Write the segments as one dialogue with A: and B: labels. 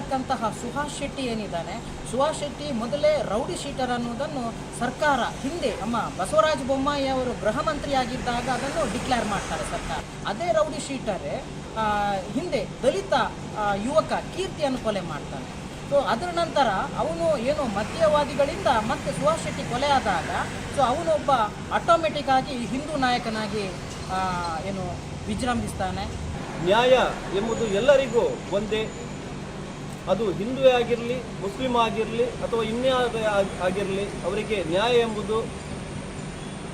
A: ಆಗಿರ್ತಕ್ಕಂತಹ ಸುಹಾಸ್ ಶೆಟ್ಟಿ ಏನಿದ್ದಾನೆ, ಸುಹಾಸ್ ಶೆಟ್ಟಿ ಮೊದಲೇ rowdy sheeter ಅನ್ನೋದನ್ನು ಸರ್ಕಾರ ಹಿಂದೆ ನಮ್ಮ ಬಸವರಾಜ ಬೊಮ್ಮಾಯಿ ಅವರು ಗೃಹ ಮಂತ್ರಿ ಆಗಿದ್ದಾಗ ಅದನ್ನು ಡಿಕ್ಲೇರ್ ಮಾಡ್ತಾರೆ ಸರ್ಕಾರ. ಅದೇ ರೌಡಿ ಶೀಟರೇ ಹಿಂದೆ ದಲಿತ ಯುವಕ ಕೀರ್ತಿಯನ್ನು ಕೊಲೆ ಮಾಡ್ತಾನೆ. ಸೊ ಅದರ ನಂತರ ಅವನು ಏನು ಮಧ್ಯವಾದಿಗಳಿಂದ ಮತ್ತೆ ಸುಹಾಸ್ ಶೆಟ್ಟಿ ಕೊಲೆ ಆದಾಗ ಸೊ ಅವನೊಬ್ಬ ಆಟೋಮೆಟಿಕ್ ಆಗಿ ಹಿಂದೂ ನಾಯಕನಾಗಿ ಏನು ವಿಜೃಂಭಿಸ್ತಾನೆ.
B: ನ್ಯಾಯ ಎಂಬುದು ಎಲ್ಲರಿಗೂ ಒಂದೇ. ಅದು ಹಿಂದುವೇ ಆಗಿರಲಿ, ಮುಸ್ಲಿಂ ಆಗಿರಲಿ ಅಥವಾ ಇನ್ಯಾವುದೇ ಆಗ್- ಆಗಿರಲಿ ಅವರಿಗೆ ನ್ಯಾಯ ಎಂಬುದು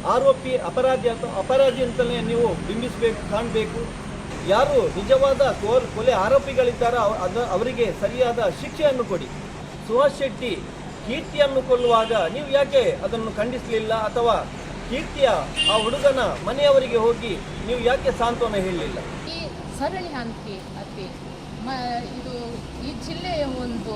B: ಆರೋಪಿ ಅಪರಾಧಿ ಅಥವಾ ಅಪರಾಧಿ ಅಂತಲೇ ನೀವು ಬಿಂಬಿಸಬೇಕು, ಕಾಣಬೇಕು. ಯಾರು ನಿಜವಾದ ಕೋಲ್ ಕೊಲೆ ಆರೋಪಿಗಳಿದ್ದಾರೋ ಅದು ಅವರಿಗೆ ಸರಿಯಾದ ಶಿಕ್ಷೆಯನ್ನು ಕೊಡಿ. ಸುಹಾಸ್ ಶೆಟ್ಟಿ ಕೀರ್ತಿಯನ್ನು ಕೊಲ್ಲುವಾಗ ನೀವು ಯಾಕೆ ಅದನ್ನು ಖಂಡಿಸಲಿಲ್ಲ ಅಥವಾ ಕೀರ್ತಿಯ ಆ ಹುಡುಗನ ಮನೆಯವರಿಗೆ ಹೋಗಿ ನೀವು ಯಾಕೆ ಸಾಂತ್ವನ ಹೇಳಲಿಲ್ಲ?
C: ಈ ಸರಳಿ ಹಂತಿ ಇದು ಈ ಜಿಲ್ಲೆಯ ಒಂದು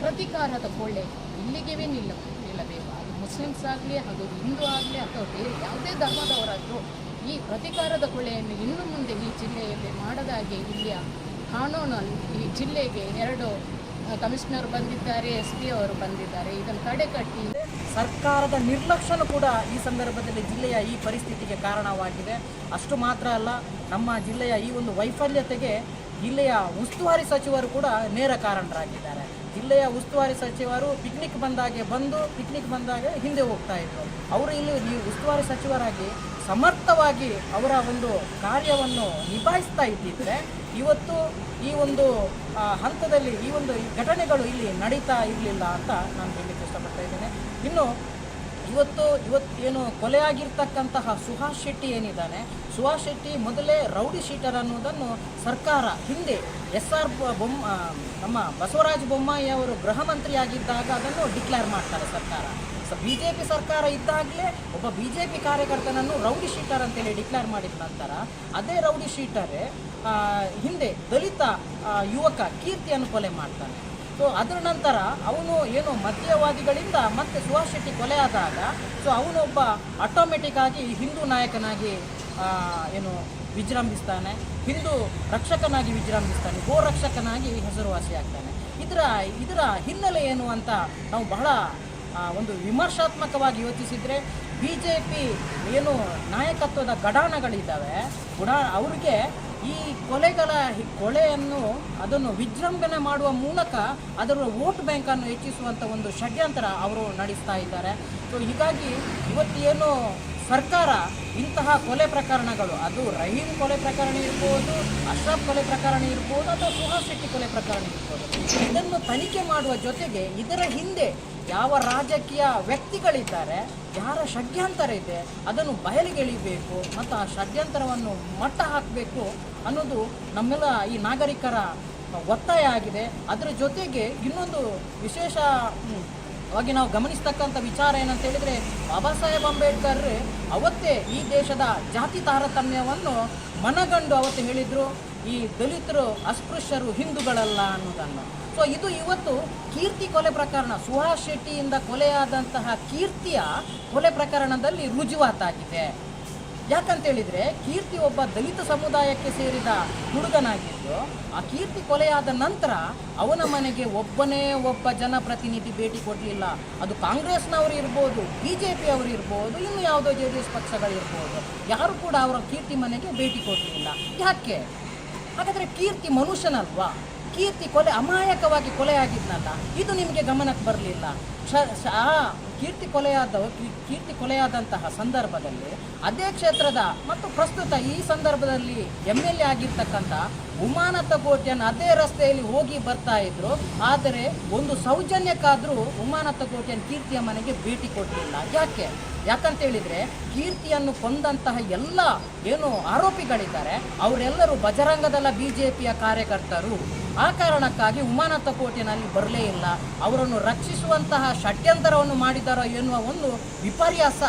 C: ಪ್ರತಿಕಾರದ ಕೊಳ್ಳೆ ಇಲ್ಲಿಗೆ ನಿಲ್ಲ ನಿಲ್ಲಬೇಕು ಅದು ಮುಸ್ಲಿಮ್ಸ್ ಆಗಲಿ, ಅದು ಹಿಂದೂ ಆಗಲಿ, ಅಥವಾ ಬೇರೆ ಯಾವುದೇ ಧರ್ಮದವರಾದರೂ ಈ ಪ್ರತಿಕಾರದ ಕೊಳ್ಳೆಯನ್ನು ಇನ್ನು ಮುಂದೆ ಈ ಜಿಲ್ಲೆಯಲ್ಲಿ ಮಾಡದಾಗೆ ಇಲ್ಲಿಯ ಕಾನೂನಲ್ಲಿ ಈ ಜಿಲ್ಲೆಗೆ ಎರಡು ಕಮಿಷನರ್ ಬಂದಿದ್ದಾರೆ, ಎಸ್ ಪಿ ಅವರು ಬಂದಿದ್ದಾರೆ. ಇದನ್ನು ತಡೆಗಟ್ಟಿ
A: ಸರ್ಕಾರದ ನಿರ್ಲಕ್ಷ್ಯನೂ ಕೂಡ ಈ ಸಂದರ್ಭದಲ್ಲಿ ಜಿಲ್ಲೆಯ ಈ ಪರಿಸ್ಥಿತಿಗೆ ಕಾರಣವಾಗಿದೆ. ಅಷ್ಟು ಮಾತ್ರ ಅಲ್ಲ, ನಮ್ಮ ಜಿಲ್ಲೆಯ ಈ ಒಂದು ವೈಫಲ್ಯತೆಗೆ ಜಿಲ್ಲೆಯ ಉಸ್ತುವಾರಿ ಸಚಿವರು ಕೂಡ ನೇರ ಕಾರಣರಾಗಿದ್ದಾರೆ. ಜಿಲ್ಲೆಯ ಉಸ್ತುವಾರಿ ಸಚಿವರು ಪಿಕ್ನಿಕ್ ಬಂದಾಗೆ ಬಂದು ಪಿಕ್ನಿಕ್ ಬಂದಾಗ ಹಿಂದೆ ಹೋಗ್ತಾ ಇದ್ರು. ಅವರು ಇಲ್ಲಿ ನೀವು ಉಸ್ತುವಾರಿ ಸಚಿವರಾಗಿ ಸಮರ್ಥವಾಗಿ ಅವರ ಒಂದು ಕಾರ್ಯವನ್ನು ನಿಭಾಯಿಸ್ತಾ ಇದ್ದಿದ್ರೆ, ಇವತ್ತು ಈ ಒಂದು ಹಂತದಲ್ಲಿ ಈ ಒಂದು ಘಟನೆಗಳು ಇಲ್ಲಿ ನಡೀತಾ ಇರಲಿಲ್ಲ ಅಂತ ನಾನು ಹೇಳಲಿಕ್ಕೆ ಇಷ್ಟಪಡ್ತಾ ಇದ್ದೇನೆ. ಇನ್ನು ಇವತ್ತು ಇವತ್ತು ಏನು ಕೊಲೆಯಾಗಿರ್ತಕ್ಕಂತಹ ಸುಹಾಸ್ ಶೆಟ್ಟಿ ಏನಿದ್ದಾನೆ, ಸುಹಾಸ್ ಶೆಟ್ಟಿ ಮೊದಲೇ ರೌಡಿ ಶೀಟರ್ ಅನ್ನೋದನ್ನು ಸರ್ಕಾರ ಹಿಂದೆ ಎಸ್ ಆರ್ ಬೊಮ್ಮ ನಮ್ಮ ಬಸವರಾಜ ಬೊಮ್ಮಾಯಿ ಅವರು ಗೃಹ ಮಂತ್ರಿ ಆಗಿದ್ದಾಗ ಅದನ್ನು ಡಿಕ್ಲೇರ್ ಮಾಡ್ತಾರೆ ಸರ್ಕಾರ. ಸೊ ಬಿ ಜೆ ಪಿ ಸರ್ಕಾರ ಇದ್ದಾಗಲೇ ಒಬ್ಬ ಬಿ ಜೆ ಪಿ ಕಾರ್ಯಕರ್ತನನ್ನು ರೌಡಿ ಶೀಟರ್ ಅಂತೇಳಿ ಡಿಕ್ಲೇರ್ ಮಾಡಿದ ನಂತರ ಅದೇ ರೌಡಿ ಶೀಟರೇ ಹಿಂದೆ ದಲಿತ ಯುವಕ ಕೀರ್ತಿಯನ್ನು ಕೊಲೆ ಮಾಡ್ತಾನೆ. ಸೊ ಅದರ ನಂತರ ಅವನು ಏನು ಮಧ್ಯವಾದಿಗಳಿಂದ ಮತ್ತೆ ಸುಭಾಷ್ ಶೆಟ್ಟಿ ಕೊಲೆ ಆದಾಗ ಸೊ ಅವನೊಬ್ಬ ಆಟೋಮೆಟಿಕ್ ಆಗಿ ಹಿಂದೂ ನಾಯಕನಾಗಿ ಏನು ವಿಜೃಂಭಿಸ್ತಾನೆ, ಹಿಂದೂ ರಕ್ಷಕನಾಗಿ ವಿಜೃಂಭಿಸ್ತಾನೆ, ಗೋ ರಕ್ಷಕನಾಗಿ ಹೆಸರುವಾಸಿಯಾಗ್ತಾನೆ ಇದರ ಇದರ ಹಿನ್ನೆಲೆ ಏನು ಅಂತ ನಾವು ಬಹಳ ಒಂದು ವಿಮರ್ಶಾತ್ಮಕವಾಗಿ ಯೋಚಿಸಿದರೆ ಬಿ ಜೆ ಪಿ ಏನು ನಾಯಕತ್ವದ ಗಡಾಣಗಳಿದ್ದಾವೆ ಗುಡ, ಅವ್ರಿಗೆ ಈ ಕೊಲೆಗಳ ಕೊಲೆಯನ್ನು ಅದನ್ನು ವಿಜೃಂಭಣೆ ಮಾಡುವ ಮೂಲಕ ಅದರ ವೋಟ್ ಬ್ಯಾಂಕನ್ನು ಹೆಚ್ಚಿಸುವಂಥ ಒಂದು ಷಡ್ಯಂತ್ರ ಅವರು ನಡೆಸ್ತಾ ಇದ್ದಾರೆ. ಸೊ, ಹೀಗಾಗಿ ಇವತ್ತು ಏನು ಸರ್ಕಾರ ಇಂತಹ ಕೊಲೆ ಪ್ರಕರಣಗಳು, ಅದು ರಹೀಂ ಕೊಲೆ ಪ್ರಕರಣ ಇರ್ಬೋದು, ಅಶ್ರಫ್ ಕೊಲೆ ಪ್ರಕರಣ ಇರ್ಬೋದು, ಅಥವಾ ಸುಹಾಸ್ ಶೆಟ್ಟಿ ಕೊಲೆ ಪ್ರಕರಣ ಇರ್ಬೋದು, ಇದನ್ನು ತನಿಖೆ ಮಾಡುವ ಜೊತೆಗೆ ಇದರ ಹಿಂದೆ ಯಾವ ರಾಜಕೀಯ ವ್ಯಕ್ತಿಗಳಿದ್ದಾರೆ ಯಾರ ಷಡ್ಯಂತರ ಇದೆ ಅದನ್ನು ಬಯಲಿಗೆಳಿಬೇಕು ಮತ್ತು ಆ ಷಡ್ಯಂತರವನ್ನು ಮಟ್ಟ ಹಾಕಬೇಕು ಅನ್ನೋದು ನಮ್ಮೆಲ್ಲ ಈ ನಾಗರಿಕರ ಒತ್ತಾಯ ಆಗಿದೆ. ಅದರ ಜೊತೆಗೆ ಇನ್ನೊಂದು ವಿಶೇಷ ಹ್ಮ್, ನಾವು ಗಮನಿಸ್ತಕ್ಕಂಥ ವಿಚಾರ ಏನಂತ ಹೇಳಿದರೆ ಬಾಬಾ ಸಾಹೇಬ್ ಅಂಬೇಡ್ಕರ್ ಅವತ್ತೇ ಈ ದೇಶದ ಜಾತಿ ತಾರತಮ್ಯವನ್ನು ಮನಗಂಡು ಅವತ್ತು ಹೇಳಿದರು. ಈ ದಲಿತರು ಅಸ್ಪೃಶ್ಯರು ಹಿಂದೂಗಳಲ್ಲ ಅನ್ನೋದನ್ನು. ಸೊ ಇದು ಇವತ್ತು ಕೀರ್ತಿ ಕೊಲೆ ಪ್ರಕರಣ. ಸುಹಾಸ್ ಶೆಟ್ಟಿಯಿಂದ ಕೊಲೆಯಾದಂತಹ ಕೀರ್ತಿಯ ಕೊಲೆ ಪ್ರಕರಣದಲ್ಲಿ ರುಜುವಾತಾಗಿದೆ. ಯಾಕಂತೇಳಿದರೆ, ಕೀರ್ತಿ ಒಬ್ಬ ದಲಿತ ಸಮುದಾಯಕ್ಕೆ ಸೇರಿದ ಹುಡುಗನಾಗಿದ್ದು, ಆ ಕೀರ್ತಿ ಕೊಲೆಯಾದ ನಂತರ ಅವನ ಮನೆಗೆ ಒಬ್ಬನೇ ಒಬ್ಬ ಜನಪ್ರತಿನಿಧಿ ಭೇಟಿ ಕೊಡಲಿಲ್ಲ. ಅದು ಕಾಂಗ್ರೆಸ್ನವರು ಇರ್ಬೋದು ಬಿ ಜೆ ಪಿಯವರು ಇರ್ಬೋದು, ಇನ್ನು ಯಾವುದೋ ಜೆ ಡಿ ಎಸ್ ಪಕ್ಷಗಳಿರ್ಬೋದು. ಯಾರು ಕೂಡ ಅವರ ಕೀರ್ತಿ ಮನೆಗೆ ಭೇಟಿ ಕೊಡಲಿಲ್ಲ. ಯಾಕೆ? ಹಾಗಾದರೆ ಕೀರ್ತಿ ಮನುಷ್ಯನಲ್ವಾ? ಕೀರ್ತಿ ಕೊಲೆ ಅಮಾಯಕವಾಗಿ ಕೊಲೆಯಾಗಿದ್ನಲ್ಲ, ಇದು ನಿಮಗೆ ಗಮನಕ್ಕೆ ಬರಲಿಲ್ಲ. ಆ, ಕೀರ್ತಿ ಕೊಲೆಯಾದ ಕೀರ್ತಿ ಕೊಲೆಯಾದಂತಹ ಸಂದರ್ಭದಲ್ಲಿ ಅದೇ ಕ್ಷೇತ್ರದ ಮತ್ತು ಪ್ರಸ್ತುತ ಈ ಸಂದರ್ಭದಲ್ಲಿ ಎಂ ಎಲ್ ಎ ಆಗಿರ್ತಕ್ಕಂಥ ಉಮಾನತ್ತ ಕೋಟ್ಯನ್ ಅದೇ ರಸ್ತೆಯಲ್ಲಿ ಹೋಗಿ ಬರ್ತಾ ಇದ್ರು. ಆದರೆ ಒಂದು ಸೌಜನ್ಯಕ್ಕಾದರೂ ಉಮಾನತ್ತ ಕೋಟ್ಯನ್ ಕೀರ್ತಿಯ ಮನೆಗೆ ಭೇಟಿ ಕೊಟ್ಟಿಲ್ಲ. ಯಾಕೆ? ಯಾಕಂತ ಹೇಳಿದ್ರೆ ಕೀರ್ತಿಯನ್ನು ಕೊಂದಂತಹ ಎಲ್ಲ ಏನು ಆರೋಪಿಗಳಿದ್ದಾರೆ, ಅವರೆಲ್ಲರೂ ಬಜರಂಗದಲ್ಲ ಬಿ ಜೆ ಪಿಯ ಕಾರ್ಯಕರ್ತರು. ಆ ಕಾರಣಕ್ಕಾಗಿ ಉಮಾನತ ಕೋಟಿನಲ್ಲಿ ಬರಲೇ ಇಲ್ಲ. ಅವರನ್ನು ರಕ್ಷಿಸುವಂತಹ ಷಡ್ಯಂತರವನ್ನು ಮಾಡಿದಾರೋ ಎನ್ನುವ ಒಂದು ವಿಪರ್ಯಾಸ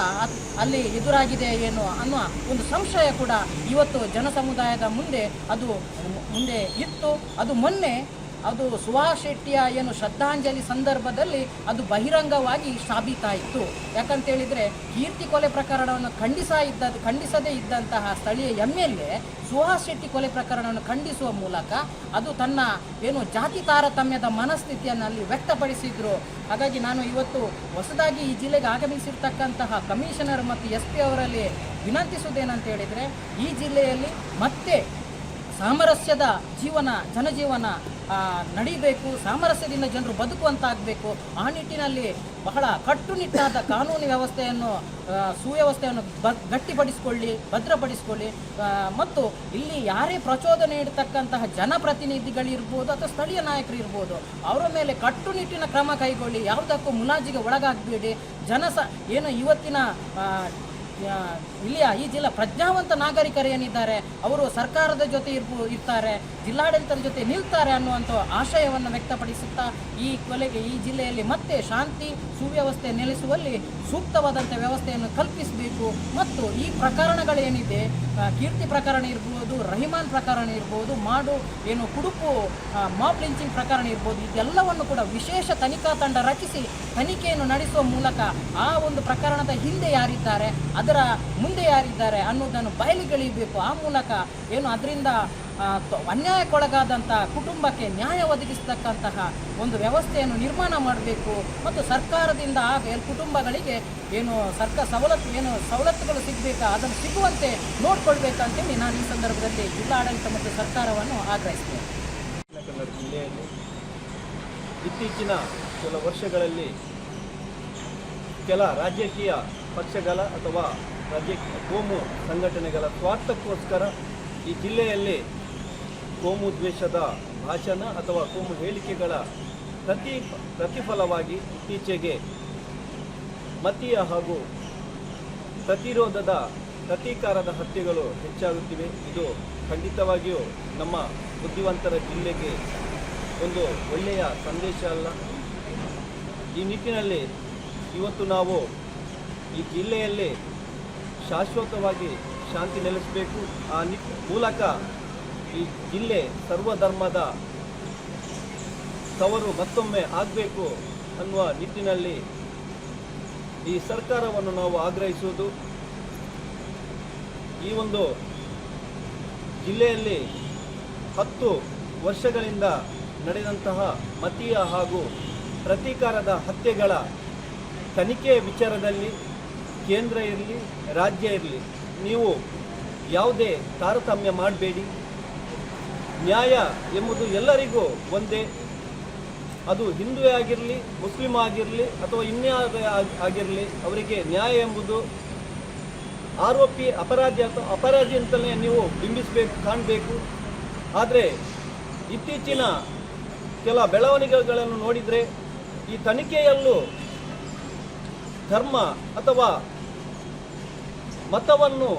A: ಅಲ್ಲಿ ಎದುರಾಗಿದೆ ಏನು ಅನ್ನುವ ಒಂದು ಸಂಶಯ ಕೂಡ ಇವತ್ತು ಜನಸಮುದಾಯದ ಮುಂದೆ ಅದು ಮುಂದೆ ಇತ್ತು. ಅದು ಮೊನ್ನೆ ಅದು ಸುಭಾಷ್ ಶೆಟ್ಟಿಯ ಏನು ಶ್ರದ್ಧಾಂಜಲಿ ಸಂದರ್ಭದಲ್ಲಿ ಅದು ಬಹಿರಂಗವಾಗಿ ಸಾಬೀತಾಯಿತು ಯಾಕಂತೇಳಿದರೆ ಕೀರ್ತಿ ಕೊಲೆ ಪ್ರಕರಣವನ್ನು ಖಂಡಿಸ ಇದ್ದ, ಖಂಡಿಸದೇ ಇದ್ದಂತಹ ಸ್ಥಳೀಯ M L A Suhas Shetty ಕೊಲೆ ಪ್ರಕರಣವನ್ನು ಖಂಡಿಸುವ ಮೂಲಕ ಅದು ತನ್ನ ಏನು ಜಾತಿ ತಾರತಮ್ಯದ ಮನಸ್ಥಿತಿಯನ್ನು ಅಲ್ಲಿ ವ್ಯಕ್ತಪಡಿಸಿದರು. ಹಾಗಾಗಿ ನಾನು ಇವತ್ತು ಹೊಸದಾಗಿ ಈ ಜಿಲ್ಲೆಗೆ ಆಗಮಿಸಿರ್ತಕ್ಕಂತಹ ಕಮಿಷನರ್ ಮತ್ತು ಎಸ್ ಪಿ ಅವರಲ್ಲಿ ವಿನಂತಿಸುವುದೇನಂತ ಹೇಳಿದರೆ ಈ ಜಿಲ್ಲೆಯಲ್ಲಿ ಮತ್ತೆ ಸಾಮರಸ್ಯದ ಜೀವನ, ಜನಜೀವನ ನಡೀಬೇಕು, ಸಾಮರಸ್ಯದಿಂದ ಜನರು ಬದುಕುವಂತಾಗಬೇಕು. ಆ ನಿಟ್ಟಿನಲ್ಲಿ ಬಹಳ ಕಟ್ಟುನಿಟ್ಟಾದ ಕಾನೂನು ವ್ಯವಸ್ಥೆಯನ್ನು ಸುವ್ಯವಸ್ಥೆಯನ್ನು ಬ, ಗಟ್ಟಿಪಡಿಸಿಕೊಳ್ಳಿ, ಭದ್ರಪಡಿಸಿಕೊಳ್ಳಿ. ಮತ್ತು ಇಲ್ಲಿ ಯಾರೇ ಪ್ರಚೋದನೆ ನೀಡತಕ್ಕಂತಹ ಜನಪ್ರತಿನಿಧಿಗಳಿರ್ಬೋದು ಅಥವಾ ಸ್ಥಳೀಯ ನಾಯಕರು ಇರ್ಬೋದು ಅವರ ಮೇಲೆ ಕಟ್ಟುನಿಟ್ಟಿನ ಕ್ರಮ ಕೈಗೊಳ್ಳಿ. ಯಾವುದಕ್ಕೂ ಮುಲಾಜಿಗೆ ಒಳಗಾಗಬೇಡಿ. ಜನಸ, ಏನು ಇವತ್ತಿನ ಇಲ್ಲಿಯ ಈ ಜಿಲ್ಲಾ ಪ್ರಜ್ಞಾವಂತ ನಾಗರಿಕರು ಏನಿದ್ದಾರೆ, ಅವರು ಸರ್ಕಾರದ ಜೊತೆ ಇರ್ಬೋ, ಇರ್ತಾರೆ, ಜಿಲ್ಲಾಡಳಿತದ ಜೊತೆ ನಿಲ್ತಾರೆ ಅನ್ನುವಂಥ ಆಶಯವನ್ನು ವ್ಯಕ್ತಪಡಿಸುತ್ತಾ ಈ ಕೊಲೆಗೆ, ಈ ಜಿಲ್ಲೆಯಲ್ಲಿ ಮತ್ತೆ ಶಾಂತಿ, ಸುವ್ಯವಸ್ಥೆ ನೆಲೆಸುವಲ್ಲಿ ಸೂಕ್ತವಾದಂಥ ವ್ಯವಸ್ಥೆಯನ್ನು ಕಲ್ಪಿಸಬೇಕು. ಮತ್ತು ಈ ಪ್ರಕರಣಗಳೇನಿದೆ ಕೀರ್ತಿ ಪ್ರಕರಣ ಇರ್ಬೋದು, ರಹಿಮಾನ್ ಪ್ರಕರಣ ಇರ್ಬೋದು, ಮಾಡು, ಏನು ಕುಡುಪು ಮಾಬ್ ಲಿಂಚಿಂಗ್ ಪ್ರಕರಣ ಇರ್ಬೋದು, ಇದೆಲ್ಲವನ್ನು ಕೂಡ ವಿಶೇಷ ತನಿಖಾ ತಂಡ ರಚಿಸಿ ತನಿಖೆಯನ್ನು ನಡೆಸುವ ಮೂಲಕ ಆ ಒಂದು ಪ್ರಕರಣದ ಹಿಂದೆ ಯಾರಿದ್ದಾರೆ, ಅದರ ಮುಂದೆ ಯಾರಿದ್ದಾರೆ ಅನ್ನೋದನ್ನು ಬಯಲಿಗೆಳಿಬೇಕು ಆ ಮೂಲಕ ಏನು ಅದರಿಂದ ಅನ್ಯಾಯಕ್ಕೊಳಗಾದಂಥ ಕುಟುಂಬಕ್ಕೆ ನ್ಯಾಯ ಒದಗಿಸತಕ್ಕಂತಹ ಒಂದು ವ್ಯವಸ್ಥೆಯನ್ನು ನಿರ್ಮಾಣ ಮಾಡಬೇಕು. ಮತ್ತು ಸರ್ಕಾರದಿಂದ ಆ ಕುಟುಂಬಗಳಿಗೆ ಏನು ಸರ್ಕಾರ ಸವಲತ್ತು, ಏನು ಸವಲತ್ತುಗಳು ಸಿಗಬೇಕಾ, ಅದನ್ನು ಸಿಗುವಂತೆ ನೋಡ್ಕೊಳ್ಬೇಕಂತೇಳಿ ನಾನು ಈ ಸಂದರ್ಭದಲ್ಲಿ ಜಿಲ್ಲಾಡಳಿತ ಮತ್ತು ಸರ್ಕಾರವನ್ನು ಆಗ್ರಹಿಸ್ತೇನೆ.
B: ಇತ್ತೀಚಿನ ಕೆಲ ವರ್ಷಗಳಲ್ಲಿ ಕೆಲ ರಾಜಕೀಯ ಪಕ್ಷಗಳ ಅಥವಾ ರಾಜ್ಯ ಕೋಮು ಸಂಘಟನೆಗಳ ಸ್ವಾರ್ಥಕ್ಕೋಸ್ಕರ ಈ ಜಿಲ್ಲೆಯಲ್ಲಿ ಕೋಮು ದ್ವೇಷದ ಭಾಷಣ ಅಥವಾ ಕೋಮು ಹೇಳಿಕೆಗಳ ಪ್ರತಿ ಪ್ರತಿಫಲವಾಗಿ ಇತ್ತೀಚೆಗೆ ಮತೀಯ ಹಾಗೂ ಪ್ರತಿರೋಧದ ಪ್ರತೀಕಾರದ ಹತ್ಯೆಗಳು ಹೆಚ್ಚಾಗುತ್ತಿವೆ. ಇದು ಖಂಡಿತವಾಗಿಯೂ ನಮ್ಮ ಬುದ್ಧಿವಂತರ ಜಿಲ್ಲೆಗೆ ಒಂದು ಒಳ್ಳೆಯ ಸಂದೇಶ ಅಲ್ಲ. ಈ ನಿಟ್ಟಿನಲ್ಲಿ ಇವತ್ತು ನಾವು ಈ ಜಿಲ್ಲೆಯಲ್ಲಿ ಶಾಶ್ವತವಾಗಿ ಶಾಂತಿ ನೆಲೆಸಬೇಕು. ಆ ನಿ ಮೂಲಕ ಈ ಜಿಲ್ಲೆ ಸರ್ವಧರ್ಮದ ತವರು ಮತ್ತೊಮ್ಮೆ ಆಗಬೇಕು ಅನ್ನುವ ನಿಟ್ಟಿನಲ್ಲಿ ಈ ಸರ್ಕಾರವನ್ನು ನಾವು ಆಗ್ರಹಿಸುವುದು. ಈ ಒಂದು ಜಿಲ್ಲೆಯಲ್ಲಿ ಹತ್ತು ವರ್ಷಗಳಿಂದ ನಡೆದಂತಹ ಮತೀಯ ಹಾಗೂ ಪ್ರತೀಕಾರದ ಹತ್ಯೆಗಳ ತನಿಖೆ ವಿಚಾರದಲ್ಲಿ ಕೇಂದ್ರ ಇರಲಿ, ರಾಜ್ಯ ಇರಲಿ, ನೀವು ಯಾವುದೇ ತಾರತಮ್ಯ ಮಾಡಬೇಡಿ. ನ್ಯಾಯ ಎಂಬುದು ಎಲ್ಲರಿಗೂ ಒಂದೇ. ಅದು ಹಿಂದುವೇ ಆಗಿರಲಿ, ಮುಸ್ಲಿಂ ಆಗಿರಲಿ, ಅಥವಾ ಇನ್ಯಾವುದೇ ಆಗ್- ಆಗಿರಲಿ, ಅವರಿಗೆ ನ್ಯಾಯ ಎಂಬುದು ಆರೋಪಿ ಅಪರಾಧಿ ಅಥವಾ ಅಪರಾಧಿ ಅಂತಲೇ ನೀವು ಬಿಂಬಿಸಬೇಕು, ಕಾಣಬೇಕು. ಆದರೆ ಇತ್ತೀಚಿನ ಕೆಲ ಬೆಳವಣಿಗೆಗಳನ್ನು ನೋಡಿದರೆ ಈ ತನಿಖೆಯಲ್ಲೂ ಧರ್ಮ ಅಥವಾ ಮತವನ್ನು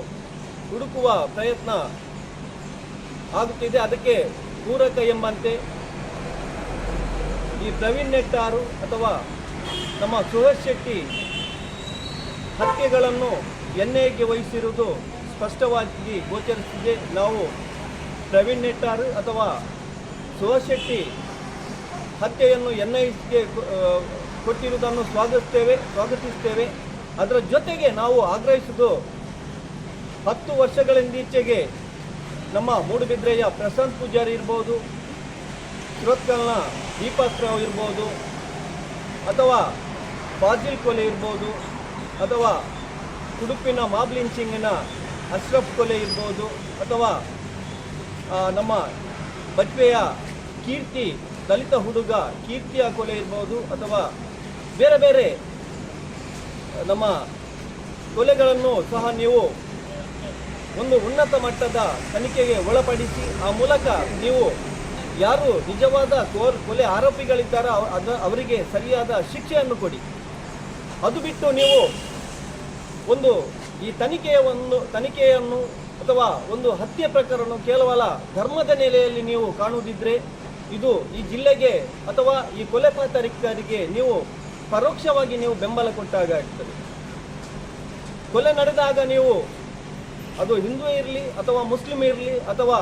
B: ಹುಡುಕುವ ಪ್ರಯತ್ನ ಆಗುತ್ತಿದೆ. ಅದಕ್ಕೆ ಪೂರಕ ಎಂಬಂತೆ ಈ ಪ್ರವೀಣ್ ನೆಟ್ಟಾರು ಅಥವಾ ನಮ್ಮ ಸುರೇಶ್ ಶೆಟ್ಟಿ ಹತ್ಯೆಗಳನ್ನು ಎನ್ ಐಗೆ ವಹಿಸಿರುವುದು ಸ್ಪಷ್ಟವಾಗಿ ಗೋಚರಿಸಿದೆ. ನಾವು ಪ್ರವೀಣ್ ನೆಟ್ಟಾರು ಅಥವಾ ಸುರೇಶ್ ಶೆಟ್ಟಿ ಹತ್ಯೆಯನ್ನು ಎನ್ ಐಗೆ ಕೊಟ್ಟಿರುವುದನ್ನು ಸ್ವಾಗತಿಸ್ತೇವೆ ಸ್ವಾಗತಿಸ್ತೇವೆ. ಅದರ ಜೊತೆಗೆ ನಾವು ಆಗ್ರಹಿಸುವುದು ಹತ್ತು ವರ್ಷಗಳಿಂದೀಚೆಗೆ ನಮ್ಮ ಮೂಡುಬಿದ್ರೆಯ ಪ್ರಶಾಂತ್ ಪೂಜಾರಿ ಇರ್ಬೋದು ಶ್ರೋತ್ಕಲ್ನ ದೀಪಕ್ ರಾವ್ ಇರ್ಬೋದು, ಅಥವಾ ಫಾಜಿಲ್ ಕೊಲೆ ಇರ್ಬೋದು, ಅಥವಾ ಉಡುಪಿನ ಮಾಬ್ಲಿನ್ ಸಿಂಗಿನ ಅಶ್ರಫ್ ಕೊಲೆ ಇರ್ಬೋದು, ಅಥವಾ ನಮ್ಮ ಬಜ್ಪೆಯ ಕೀರ್ತಿ, ದಲಿತ ಹುಡುಗ ಕೀರ್ತಿಯ ಕೊಲೆ ಇರ್ಬೋದು, ಅಥವಾ ಬೇರೆ ಬೇರೆ ನಮ್ಮ ಕೊಲೆಗಳನ್ನು ಸಹ ನೀವು ಒಂದು ಉನ್ನತ ಮಟ್ಟದ ತನಿಖೆಗೆ ಒಳಪಡಿಸಿ, ಆ ಮೂಲಕ ನೀವು ಯಾರು ನಿಜವಾದ ಕೊಲೆ ಆರೋಪಿಗಳಿದ್ದಾರೋ ಅದ, ಅವರಿಗೆ ಸರಿಯಾದ ಶಿಕ್ಷೆಯನ್ನು ಕೊಡಿ. ಅದು ಬಿಟ್ಟು ನೀವು ಒಂದು ಈ ತನಿಖೆಯ ಒಂದು ತನಿಖೆಯನ್ನು ಅಥವಾ ಒಂದು ಹತ್ಯೆ ಪ್ರಕರಣ ಕೇವಲ ಧರ್ಮದ ನೆಲೆಯಲ್ಲಿ ನೀವು ಕಾಣುವುದಿದ್ರೆ, ಇದು ಈ ಜಿಲ್ಲೆಗೆ ಅಥವಾ ಈ ಕೊಲೆ ಪಾತರಿಕರಿಗೆ ನೀವು ಪರೋಕ್ಷವಾಗಿ ನೀವು ಬೆಂಬಲ ಕೊಟ್ಟಾಗ ಆಗ್ತದೆ. ಕೊಲೆ ನಡೆದಾಗ ನೀವು ಅದು ಹಿಂದೂ ಇರಲಿ ಅಥವಾ ಮುಸ್ಲಿಂ ಇರಲಿ ಅಥವಾ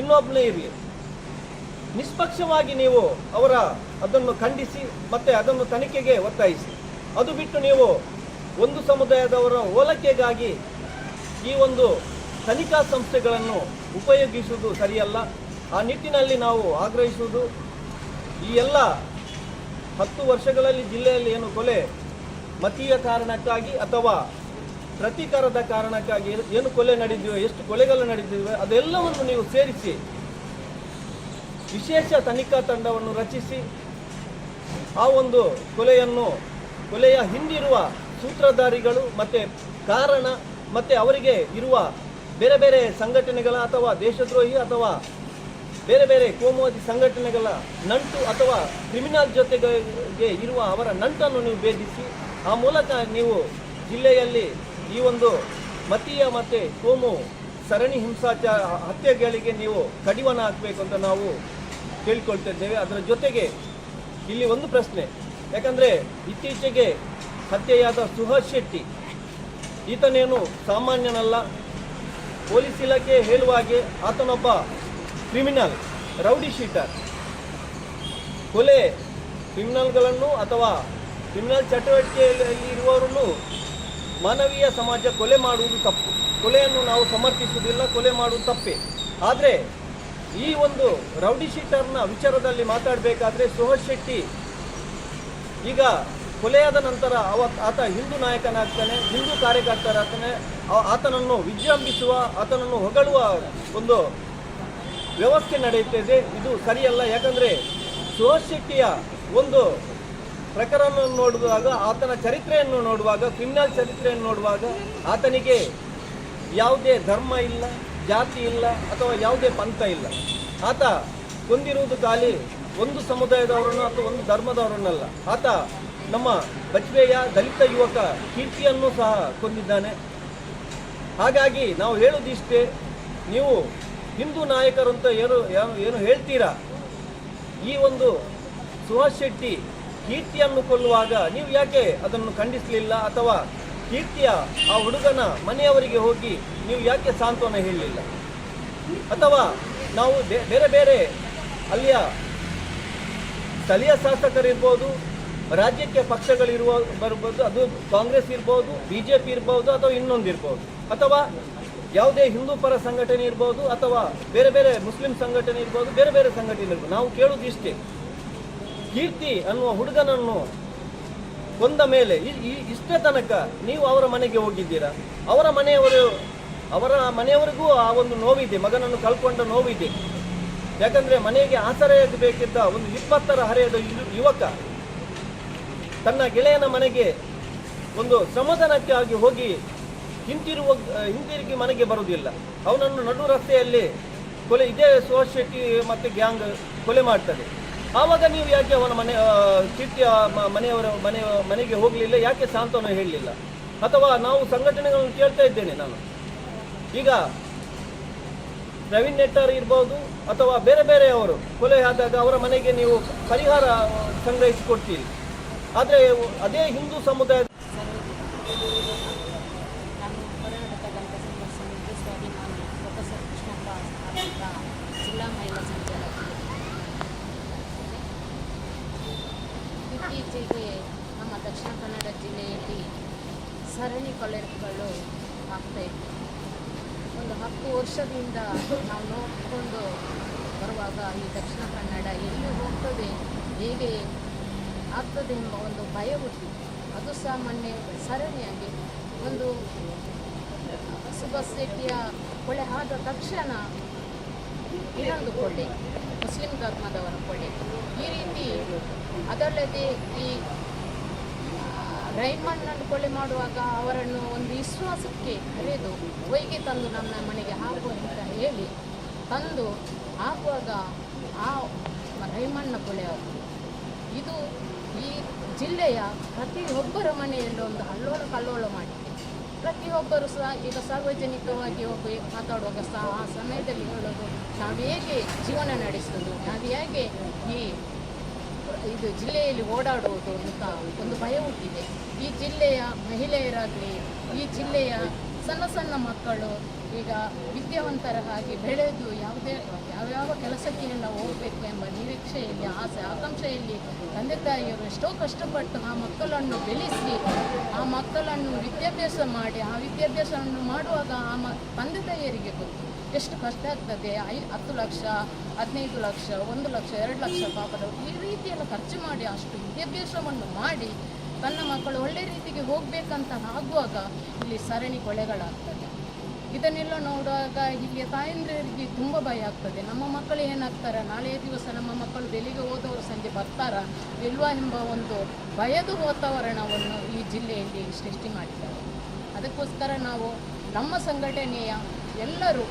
B: ಇನ್ನೊಬ್ಬನೇ ಇರಲಿ, ನಿಷ್ಪಕ್ಷವಾಗಿ ನೀವು ಅವರ ಅದನ್ನು ಖಂಡಿಸಿ ಮತ್ತೆ ಅದನ್ನು ತನಿಖೆಗೆ ಒತ್ತಾಯಿಸಿ. ಅದು ಬಿಟ್ಟು ನೀವು ಒಂದು ಸಮುದಾಯದವರ ಓಲಕೆಗಾಗಿ ಈ ಒಂದು ತನಿಖಾ ಸಂಸ್ಥೆಗಳನ್ನು ಉಪಯೋಗಿಸುವುದು ಸರಿಯಲ್ಲ. ಆ ನಿಟ್ಟಿನಲ್ಲಿ ನಾವು ಆಗ್ರಹಿಸುವುದು ಈ ಎಲ್ಲ ಹತ್ತು ವರ್ಷಗಳಲ್ಲಿ ಜಿಲ್ಲೆಯಲ್ಲಿ ಏನು ಕೊಲೆ ಮತೀಯ ಕಾರಣಕ್ಕಾಗಿ ಅಥವಾ ಪ್ರತೀಕಾರದ ಕಾರಣಕ್ಕಾಗಿ ಏನು- ಕೊಲೆ ನಡೆದಿವೆ ಎಷ್ಟು ಕೊಲೆಗಳು ನಡೆದಿವೆ ಅದೆಲ್ಲವನ್ನು ನೀವು ಸೇರಿಸಿ ವಿಶೇಷ ತನಿಖಾ ತಂಡವನ್ನು ರಚಿಸಿ ಆ ಒಂದು ಕೊಲೆಯನ್ನು ಕೊಲೆಯ ಹಿಂದಿರುವ ಸೂತ್ರಧಾರಿಗಳು ಮತ್ತು ಕಾರಣ ಮತ್ತು ಅವರಿಗೆ ಇರುವ ಬೇರೆ ಬೇರೆ ಸಂಘಟನೆಗಳ ಅಥವಾ ದೇಶದ್ರೋಹಿ ಅಥವಾ ಬೇರೆ ಬೇರೆ ಕೋಮುವಾದಿ ಸಂಘಟನೆಗಳ ನಂಟು ಅಥವಾ ಕ್ರಿಮಿನಲ್ ಜೊತೆಗೆ ಇರುವ ಅವರ ನಂಟನ್ನು ನೀವು ಭೇದಿಸಿ, ಆ ಮೂಲಕ ನೀವು ಜಿಲ್ಲೆಯಲ್ಲಿ ಈ ಒಂದು ಮತೀಯ ಮತ್ತು ಕೋಮು ಸರಣಿ ಹಿಂಸಾಚಾರ ಹತ್ಯೆಗಳಿಗೆ ನೀವು ಕಡಿವಾಣ ಹಾಕಬೇಕು ಅಂತ ನಾವು ಕೇಳಿಕೊಳ್ತಿದ್ದೇವೆ. ಅದರ ಜೊತೆಗೆ ಇಲ್ಲಿ ಒಂದು ಪ್ರಶ್ನೆ, ಯಾಕಂದರೆ ಇತ್ತೀಚೆಗೆ ಹತ್ಯೆಯಾದ ಸುಹಾಸ್ ಶೆಟ್ಟಿ, ಈತನೇನು ಸಾಮಾನ್ಯನಲ್ಲ? ಪೊಲೀಸ್ ಇಲಾಖೆ ಹೇಳುವ ಹಾಗೆ ಆತನೊಬ್ಬ ಕ್ರಿಮಿನಲ್, ರೌಡಿ ಶೀಟರ್. ಕೊಲೆ ಕ್ರಿಮಿನಲ್ಗಳನ್ನು ಅಥವಾ ಕ್ರಿಮಿನಲ್ ಚಟುವಟಿಕೆಯಲ್ಲಿ ಇರುವವರನ್ನು ಮಾನವೀಯ ಸಮಾಜ ಕೊಲೆ ಮಾಡುವುದು ತಪ್ಪು. ಕೊಲೆಯನ್ನು ನಾವು ಸಮರ್ಥಿಸುವುದಿಲ್ಲ, ಕೊಲೆ ಮಾಡುವುದು ತಪ್ಪೇ. ಆದರೆ ಈ ಒಂದು ರೌಡಿ ಶೀಟರ್ನ ವಿಚಾರದಲ್ಲಿ ಮಾತಾಡಬೇಕಾದ್ರೆ ಸುಹಾಸ್ ಶೆಟ್ಟಿ ಈಗ ಕೊಲೆಯಾದ ನಂತರ ಅವ ಆತ ಹಿಂದೂ ನಾಯಕನಾಗ್ತಾನೆ, ಹಿಂದೂ ಕಾರ್ಯಕರ್ತರಾಗ್ತಾನೆ. ಆತನನ್ನು ವಿಜೃಂಭಿಸುವ, ಆತನನ್ನು ಹೊಗಳುವ ಒಂದು ವ್ಯವಸ್ಥೆ ನಡೆಯುತ್ತಿದೆ ಇದು. ಸರಿಯಲ್ಲ. ಯಾಕಂದರೆ ಸುರೇಶ್ ಒಂದು ಪ್ರಕರಣವನ್ನು ನೋಡುವಾಗ, ಆತನ ಚರಿತ್ರೆಯನ್ನು ನೋಡುವಾಗ ಕ್ರಿಮಿನಲ್ ಚರಿತ್ರೆಯನ್ನು ನೋಡುವಾಗ ಆತನಿಗೆ ಯಾವುದೇ ಧರ್ಮ ಇಲ್ಲ, ಜಾತಿ ಇಲ್ಲ, ಅಥವಾ ಯಾವುದೇ ಪಂಥ ಇಲ್ಲ. ಆತ ಹೊಂದಿರುವುದು ಖಾಲಿ ಒಂದು ಸಮುದಾಯದವರನ್ನು ಅಥವಾ ಒಂದು ಧರ್ಮದವರನ್ನಲ್ಲ. ಆತ ನಮ್ಮ ಬಜ್ಪೆಯ ದಲಿತ ಯುವಕ ಕೀರ್ತಿಯನ್ನು ಸಹ ಕೊಂದಿದ್ದಾನೆ ಹಾಗಾಗಿ ನಾವು ಹೇಳೋದಿಷ್ಟೇ ನೀವು ಹಿಂದೂ ನಾಯಕರು ಅಂತ ಏನು ಏನು- ಹೇಳ್ತೀರಾ? ಈ ಒಂದು ಸುಹಾಸ್ ಶೆಟ್ಟಿ ಕೀರ್ತಿಯನ್ನು ಕೊಲ್ಲುವಾಗ ನೀವು ಯಾಕೆ ಅದನ್ನು ಖಂಡಿಸಲಿಲ್ಲ? ಅಥವಾ ಕೀರ್ತಿಯ ಆ ಹುಡುಗನ ಮನೆಯವರಿಗೆ ಹೋಗಿ ನೀವು ಯಾಕೆ ಸಾಂತ್ವನ ಹೇಳಲಿಲ್ಲ? ಅಥವಾ ನಾವು ಬೇರೆ ಬೇರೆ ಅಲ್ಲಿಯ ಸ್ಥಳೀಯ ಶಾಸಕರಿರ್ಬೋದು ರಾಜ್ಯಕ್ಕೆ ಪಕ್ಷಗಳಿರುವ ಬರ್ಬೋದು, ಅದು ಕಾಂಗ್ರೆಸ್ ಇರ್ಬೋದು ಬಿ ಜೆ ಪಿ ಇರ್ಬೋದು, ಅಥವಾ ಇನ್ನೊಂದು ಇರ್ಬೋದು ಅಥವಾ ಯಾವುದೇ ಹಿಂದೂ ಪರ ಸಂಘಟನೆ ಇರ್ಬೋದು ಅಥವಾ ಬೇರೆ ಬೇರೆ ಮುಸ್ಲಿಂ ಸಂಘಟನೆ ಇರ್ಬೋದು, ಬೇರೆ ಬೇರೆ ಸಂಘಟನೆ ಇರ್ಬೋದು. ನಾವು ಕೇಳೋದು ಇಷ್ಟೇ. ಕೀರ್ತಿ ಅನ್ನುವ ಹುಡುಗನನ್ನು ಕೊಂದ ಮೇಲೆ ಇಷ್ಟೇ ತನಕ ನೀವು ಅವರ ಮನೆಗೆ ಹೋಗಿದ್ದೀರಾ? ಅವರ ಮನೆಯವರು ಅವರ ಮನೆಯವರಿಗೂ ಆ ಒಂದು ನೋವಿದೆ. ಮಗನನ್ನು ಕಳ್ಕೊಂಡ ನೋವಿದೆ. ಯಾಕಂದ್ರೆ ಮನೆಗೆ ಆಸರೆಯಾಗಬೇಕಿದ್ದ ಒಂದು ಇಪ್ಪತ್ತರ ಹರೆಯದ ಯುವಕ ತನ್ನ ಗೆಳೆಯನ ಮನೆಗೆ ಒಂದು ಶ್ರಮದಾನಕ್ಕಾಗಿ ಹೋಗಿ ಹಿಂತಿರುವ ಹಿಂತಿರುಗಿ ಮನೆಗೆ ಬರುವುದಿಲ್ಲ. ಅವನನ್ನು ನಡು ರಸ್ತೆಯಲ್ಲಿ ಕೊಲೆ, ಇದೇ ಸುಹಾಸ್ ಶೆಟ್ಟಿ ಮತ್ತು ಗ್ಯಾಂಗ್ ಕೊಲೆ ಮಾಡ್ತದೆ. ಆವಾಗ ನೀವು ಯಾಕೆ ಅವನ ಮನೆ ಚಿಟ್ಟಿಯ ಮನೆಯವರ, ಮನೆ, ಮನೆಗೆ ಹೋಗಲಿಲ್ಲ? ಯಾಕೆ ಸಾಂತ್ವನ ಹೇಳಲಿಲ್ಲ ಅಥವಾ ನಾವು ಸಂಘಟನೆಗಳನ್ನು ಕೇಳ್ತಾ ಇದ್ದೇನೆ ನಾನು. ಈಗ ಪ್ರವೀಣ್ ನೆಟ್ಟಾರ್ ಇರ್ಬೋದು ಅಥವಾ ಬೇರೆ ಬೇರೆಯವರು ಕೊಲೆ ಆದಾಗ ಅವರ ಮನೆಗೆ ನೀವು ಪರಿಹಾರ ಸಂಗ್ರಹಿಸಿಕೊಡ್ತೀರಿ. ಆದರೆ ಅದೇ ಹಿಂದೂ ಸಮುದಾಯ
C: ನಾನು ಹೋರಾಟದಂಥ ಸಂಘರ್ಷ ನಿರ್ದಿಷ್ಟವಾಗಿ ನಾನು ಪ್ರೊಫೆಸರ್ ಕೃಷ್ಣಪ್ಪ ಆಡಳಿತ ಜಿಲ್ಲಾ ಮಹಿಳಾ ಸಂಚಾಲಕಿ ಇತ್ತೀಚೆಗೆ ನಮ್ಮ ದಕ್ಷಿಣ ಕನ್ನಡ ಜಿಲ್ಲೆಯಲ್ಲಿ ಸರಣಿ ಕೊಲೆಗಳು ಆಗ್ತಾ ಇತ್ತು. ಒಂದು ಹತ್ತು ವರ್ಷದಿಂದ ನಾವು ನೋಡಿಕೊಂಡು ಬರುವಾಗ ಈ ದಕ್ಷಿಣ ಕನ್ನಡ ಎಲ್ಲಿ ಹೋಗ್ತದೆ, ಹೇಗೆ ಆಗ್ತದೆ ಎಂಬ ಒಂದು ಭಯ ಹುಟ್ಟಿತ್ತು ಅದು ಸಹ ಮೊನ್ನೆ ಸರಣಿಯಾಗಿ ಒಂದು ಸುಭಾಷ್ ಶೆಟ್ಟಿಯ ಕೊಳೆ ಆದ ತಕ್ಷಣ ಇನ್ನೊಂದು ಕೊಳೆ ಮುಸ್ಲಿಂ ಧರ್ಮದವರ ಕೊಳೆ ಈ ರೀತಿ ಅದಲ್ಲದೆ ಈ ರೈಮಣ್ಣನ್ನು ಕೊಲೆ ಮಾಡುವಾಗ ಅವರನ್ನು ಒಂದು ವಿಶ್ವಾಸಕ್ಕೆ ಕರೆದು ಒಯ್ಗೆ ತಂದು ನನ್ನ ಮನೆಗೆ ಹಾಕು ಅಂತ ಹೇಳಿ ತಂದು ಹಾಕುವಾಗ ಆ ರೈಮಣ್ಣ ಕೊಲೆ ಆಗುತ್ತೆ ಇದು ಈ ಜಿಲ್ಲೆಯ ಪ್ರತಿಯೊಬ್ಬರ ಮನೆಯಲ್ಲೂ ಒಂದು ಹಲ್ಲೋಳ ಕಲ್ಲೋಲ ಮಾಡಿದೆ. ಪ್ರತಿಯೊಬ್ಬರು ಸಹ ಈಗ ಸಾರ್ವಜನಿಕವಾಗಿ ಹೋಗಿ ಮಾತಾಡುವಾಗ ಸಹ ಆ ಸಮಯದಲ್ಲಿ ಹೇಳೋದು, ನಾವು ಹೇಗೆ ಜೀವನ ನಡೆಸೋದು ನಾವು ಹೇಗೆ ಈ ಇದು ಜಿಲ್ಲೆಯಲ್ಲಿ ಓಡಾಡುವುದು ಅಂತ ಒಂದು ಭಯ ಹುಟ್ಟಿದೆ. ಈ ಜಿಲ್ಲೆಯ ಮಹಿಳೆಯರಾಗಲಿ, ಈ ಜಿಲ್ಲೆಯ ಸಣ್ಣ ಸಣ್ಣ ಮಕ್ಕಳು ಈಗ ವಿದ್ಯಾವಂತರಾಗಿ ಬೆಳೆದು ಯಾವುದೇ, ಯಾವ್ಯಾವ ಕೆಲಸಕ್ಕೆ ನಾವು ಹೋಗಬೇಕು ಎಂಬ ನಿರೀಕ್ಷೆಯಲ್ಲಿ, ಆಸೆ, ಆಕಾಂಕ್ಷೆಯಲ್ಲಿ ತಂದೆ ತಾಯಿಯವರು ಎಷ್ಟೋ ಕಷ್ಟಪಟ್ಟು ಆ ಮಕ್ಕಳನ್ನು ಬೆಳೆಸಿ, ಆ ಮಕ್ಕಳನ್ನು ವಿದ್ಯಾಭ್ಯಾಸ ಮಾಡಿ, ಆ ವಿದ್ಯಾಭ್ಯಾಸವನ್ನು ಮಾಡುವಾಗ ಆ ಮ ತಂದೆ ತಾಯಿಯರಿಗೆ ಗೊತ್ತು. ಎಷ್ಟು ಕಷ್ಟ ಆಗ್ತದೆ? ಐ, ಹತ್ತು ಲಕ್ಷ, ಹದಿನೈದು ಲಕ್ಷ, ಒಂದು ಲಕ್ಷ, ಎರಡು ಲಕ್ಷ ಪಾಪದ ಈ ರೀತಿಯೆಲ್ಲ ಖರ್ಚು ಮಾಡಿ ಅಷ್ಟು ವಿದ್ಯಾಭ್ಯಾಸವನ್ನು ಮಾಡಿ ತನ್ನ ಮಕ್ಕಳು ಒಳ್ಳೆ ರೀತಿಗೆ ಹೋಗಬೇಕಂತ ಆಗುವಾಗ ಇಲ್ಲಿ ಸರಣಿ ಕೊಳೆಗಳಾಗ್ತದೆ ಇದನ್ನೆಲ್ಲ ನೋಡುವಾಗ ಇಲ್ಲಿಯ ತಾಯಂದ್ರಿಗೆ ತುಂಬ ಭಯ ಆಗ್ತದೆ. ನಮ್ಮ ಮಕ್ಕಳು ಏನಾಗ್ತಾರೆ? ನಾಳೆಯ ದಿವಸ ನಮ್ಮ ಮಕ್ಕಳು ಬೆಳಿಗ್ಗೆ ಹೋದವರು ಸಂಜೆ ಬರ್ತಾರಾ? ಇಲ್ವಾ ಎಂಬ ಒಂದು ಭಯದ ವಾತಾವರಣವನ್ನು ಈ ಜಿಲ್ಲೆಯಲ್ಲಿ ಸೃಷ್ಟಿ ಮಾಡಿದ್ದಾರೆ. ಅದಕ್ಕೋಸ್ಕರ ನಾವು ನಮ್ಮ ಸಂಘಟನೆಯ ಎಲ್ಲರೂ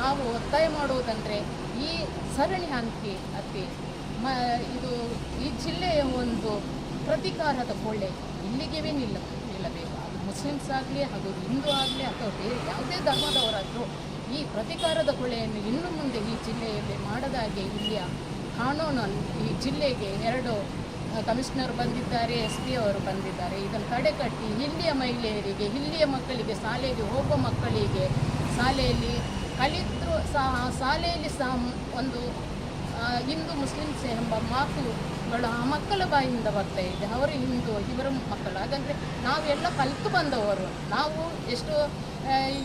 C: ನಾವು ಒತ್ತಾಯ ಮಾಡುವುದಂದರೆ ಈ ಸರಣಿ ಹಂತಿ ಅತಿ ಮ, ಇದು ಈ ಜಿಲ್ಲೆಯ ಒಂದು ಪ್ರತಿಕಾರದ ಕೊಳ್ಳೆ ಇಲ್ಲಿಗೆ ನಿಲ್ಲ, ನಿಲ್ಲಬೇಕು. ಅದು ಮುಸ್ಲಿಮ್ಸ್ ಆಗಲಿ ಹಾಗೂ ಹಿಂದೂ ಆಗಲಿ, ಅಥವಾ ಬೇರೆ ಯಾವುದೇ ಧರ್ಮದವರಾದರೂ ಈ ಪ್ರತಿಕಾರದ ಕೊಳೆಯನ್ನು ಇನ್ನು ಮುಂದೆ ಈ ಜಿಲ್ಲೆಯಲ್ಲಿ ಮಾಡದಾಗೆ ಇಲ್ಲಿಯ ಕಾನೂನನ್ನು ಈ ಜಿಲ್ಲೆಗೆ ಎರಡು ಕಮಿಷನರ್ ಬಂದಿದ್ದಾರೆ, ಎಸ್ ಪಿ ಅವರು ಬಂದಿದ್ದಾರೆ. ಇದನ್ನು ತಡೆಗಟ್ಟಿ, ಇಲ್ಲಿಯ ಮಹಿಳೆಯರಿಗೆ, ಇಲ್ಲಿಯ ಮಕ್ಕಳಿಗೆ, ಶಾಲೆಗೆ ಹೋಗುವ ಮಕ್ಕಳಿಗೆ ಶಾಲೆಯಲ್ಲಿ ಕಲಿತರು ಸಹ ಶಾಲೆಯಲ್ಲಿ ಸಹ ಒಂದು ಹಿಂದೂ ಮುಸ್ಲಿಮ್ಸ್ ಎಂಬ ಮಾತುಗಳು ಆ ಮಕ್ಕಳ ಬಾಯಿಂದ ಬರ್ತಾ ಇದೆ. ಅವರು ಹಿಂದೂ, ಇವರ ಮಕ್ಕಳು. ಹಾಗಂದರೆ ನಾವೆಲ್ಲ ಕಲಿತು ಬಂದವರು. ನಾವು ಎಷ್ಟೋ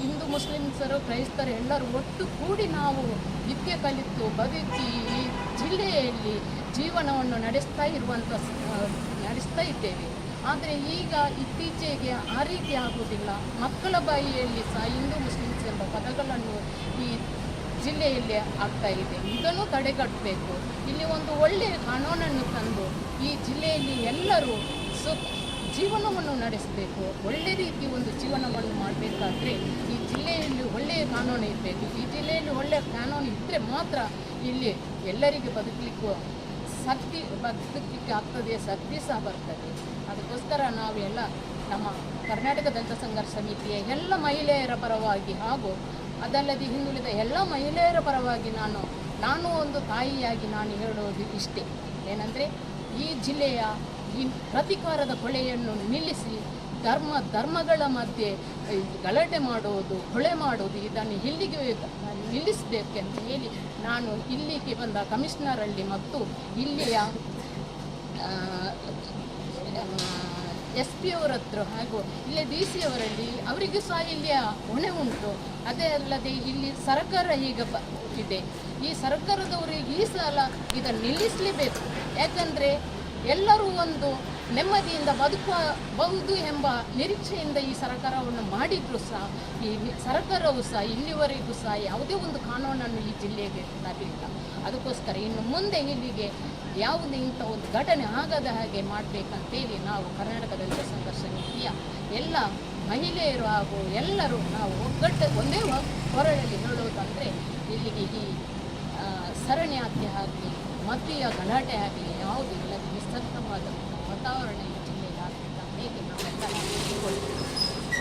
C: ಹಿಂದೂ ಮುಸ್ಲಿಮ್ಸರು, ಕ್ರೈಸ್ತರು ಎಲ್ಲರೂ ಒಟ್ಟು ಕೂಡಿ ನಾವು ವಿದ್ಯೆ ಕಲಿತು ಬದುಕಿ ಈ ಜಿಲ್ಲೆಯಲ್ಲಿ ಜೀವನವನ್ನು ನಡೆಸ್ತಾ ಇರುವಂಥ ನಡೆಸ್ತಾ ಇದ್ದೇವೆ. ಆದರೆ ಈಗ ಇತ್ತೀಚೆಗೆ ಆ ರೀತಿ ಆಗುವುದಿಲ್ಲ. ಮಕ್ಕಳ ಬಾಯಿಯಲ್ಲಿ ಸಹ ಹಿಂದೂ ಮುಸ್ಲಿಮ್ಸ್ ಎಂಬ ಪದಗಳನ್ನು ಜಿಲ್ಲೆಯಲ್ಲಿ ಆಗ್ತಾ ಇದೆ. ಇದನ್ನು ತಡೆಗಟ್ಟಬೇಕು. ಇಲ್ಲಿ ಒಂದು ಒಳ್ಳೆಯ ಕಾನೂನನ್ನು ತಂದು ಈ ಜಿಲ್ಲೆಯಲ್ಲಿ ಎಲ್ಲರೂ ಸು ಜೀವನವನ್ನು ನಡೆಸಬೇಕು. ಒಳ್ಳೆ ರೀತಿ ಒಂದು ಜೀವನವನ್ನು ಮಾಡಬೇಕಾದ್ರೆ ಈ ಜಿಲ್ಲೆಯಲ್ಲಿ ಒಳ್ಳೆಯ ಕಾನೂನು ಇರಬೇಕು. ಈ ಜಿಲ್ಲೆಯಲ್ಲಿ ಒಳ್ಳೆಯ ಕಾನೂನು ಇದ್ದರೆ ಮಾತ್ರ ಇಲ್ಲಿ ಎಲ್ಲರಿಗೆ ಬದುಕಲಿಕ್ಕೂ ಶಕ್ತಿ ಬದುಕಲಿಕ್ಕೆ ಆಗ್ತದೆ ಶಕ್ತಿ ಸಹ ಬರ್ತದೆ. ಅದಕ್ಕೋಸ್ಕರ ನಾವೆಲ್ಲ ನಮ್ಮ ಕರ್ನಾಟಕ ದಂತ ಸಂಘರ್ಷ ಸಮಿತಿಯ ಎಲ್ಲ ಮಹಿಳೆಯರ ಪರವಾಗಿ ಹಾಗೂ ಅದಲ್ಲದೆ ಹಿಂದುಳಿದ ಎಲ್ಲ ಮಹಿಳೆಯರ ಪರವಾಗಿ ನಾನು ನಾನು ಒಂದು ತಾಯಿಯಾಗಿ ನಾನು ಹೇಳುವುದು ಇಷ್ಟೇ. ಏನಂದರೆ, ಈ ಜಿಲ್ಲೆಯ ಈ ಪ್ರತಿಕಾರದ ಕೊಳೆಯನ್ನು ನಿಲ್ಲಿಸಿ, ಧರ್ಮ, ಧರ್ಮಗಳ ಮಧ್ಯೆ ಗಲಾಟೆ ಮಾಡುವುದು ಕೊಳೆ ಮಾಡುವುದು ಇದನ್ನು ಇಲ್ಲಿಗೆ ನಿಲ್ಲಿಸಬೇಕೆಂತ ಹೇಳಿ ನಾನು ಇಲ್ಲಿಗೆ ಬಂದ ಕಮಿಷನರಲ್ಲಿ ಮತ್ತು ಇಲ್ಲಿಯ ಎಸ್ ಪಿ ಅವರ ಹತ್ರ ಹಾಗೂ ಇಲ್ಲಿ ಡಿ ಸಿ ಅವರಲ್ಲಿ ಅವರಿಗೂ ಸಹ ಇಲ್ಲಿಯ ಹೊಣೆ ಉಂಟು. ಅದೇ ಅಲ್ಲದೆ ಇಲ್ಲಿ ಸರ್ಕಾರ ಈಗ ಬ ಇದೆ ಈ ಸರ್ಕಾರದವರು ಈ ಸಲ ಇದನ್ನು ನಿಲ್ಲಿಸಲೇಬೇಕು. ಯಾಕಂದರೆ ಎಲ್ಲರೂ ಒಂದು ನೆಮ್ಮದಿಯಿಂದ ಬದುಕಬಹುದು ಎಂಬ ನಿರೀಕ್ಷೆಯಿಂದ ಈ ಸರ್ಕಾರವನ್ನು ಮಾಡಿದ್ರು ಸಹ, ಈ ಸರ್ಕಾರವು ಸಹ ಇಲ್ಲಿವರೆಗೂ ಸಹ ಯಾವುದೇ ಒಂದು ಕಾನೂನನ್ನು ಈ ಜಿಲ್ಲೆಗೆ ತರಲಿಲ್ಲ. ಅದಕ್ಕೋಸ್ಕರ ಇನ್ನು ಮುಂದೆ ಇಲ್ಲಿಗೆ ಯಾವುದೇ ಇಂಥ ಒಂದು ಘಟನೆ ಆಗದ ಹಾಗೆ ಮಾಡಬೇಕಂತೇಳಿ ನಾವು ಕರ್ನಾಟಕ ದಲಿತ ಸಂಘರ್ಷ ಸಮಿತಿಯ ಎಲ್ಲ ಮಹಿಳೆಯರು ಹಾಗೂ ಎಲ್ಲರೂ ನಾವು ಒಗ್ಗಟ್ಟು ಒಂದೇ ಹೊರಳಲ್ಲಿ ಹೇಳೋದಂದರೆ ಇಲ್ಲಿಗೆ ಈ ಸರಣಿ ಹತ್ಯೆ ಆಗಲಿ ಮತೀಯ ಗಲಾಟೆ ಆಗಲಿ ಯಾವುದೂ ಇಲ್ಲದೆ ನಿಸ್ತಂತವಾದಂಥ ವಾತಾವರಣ ಈ ಜಿಲ್ಲೆಗೆ ಹೇಗೆ ನಾವೆಲ್ಲ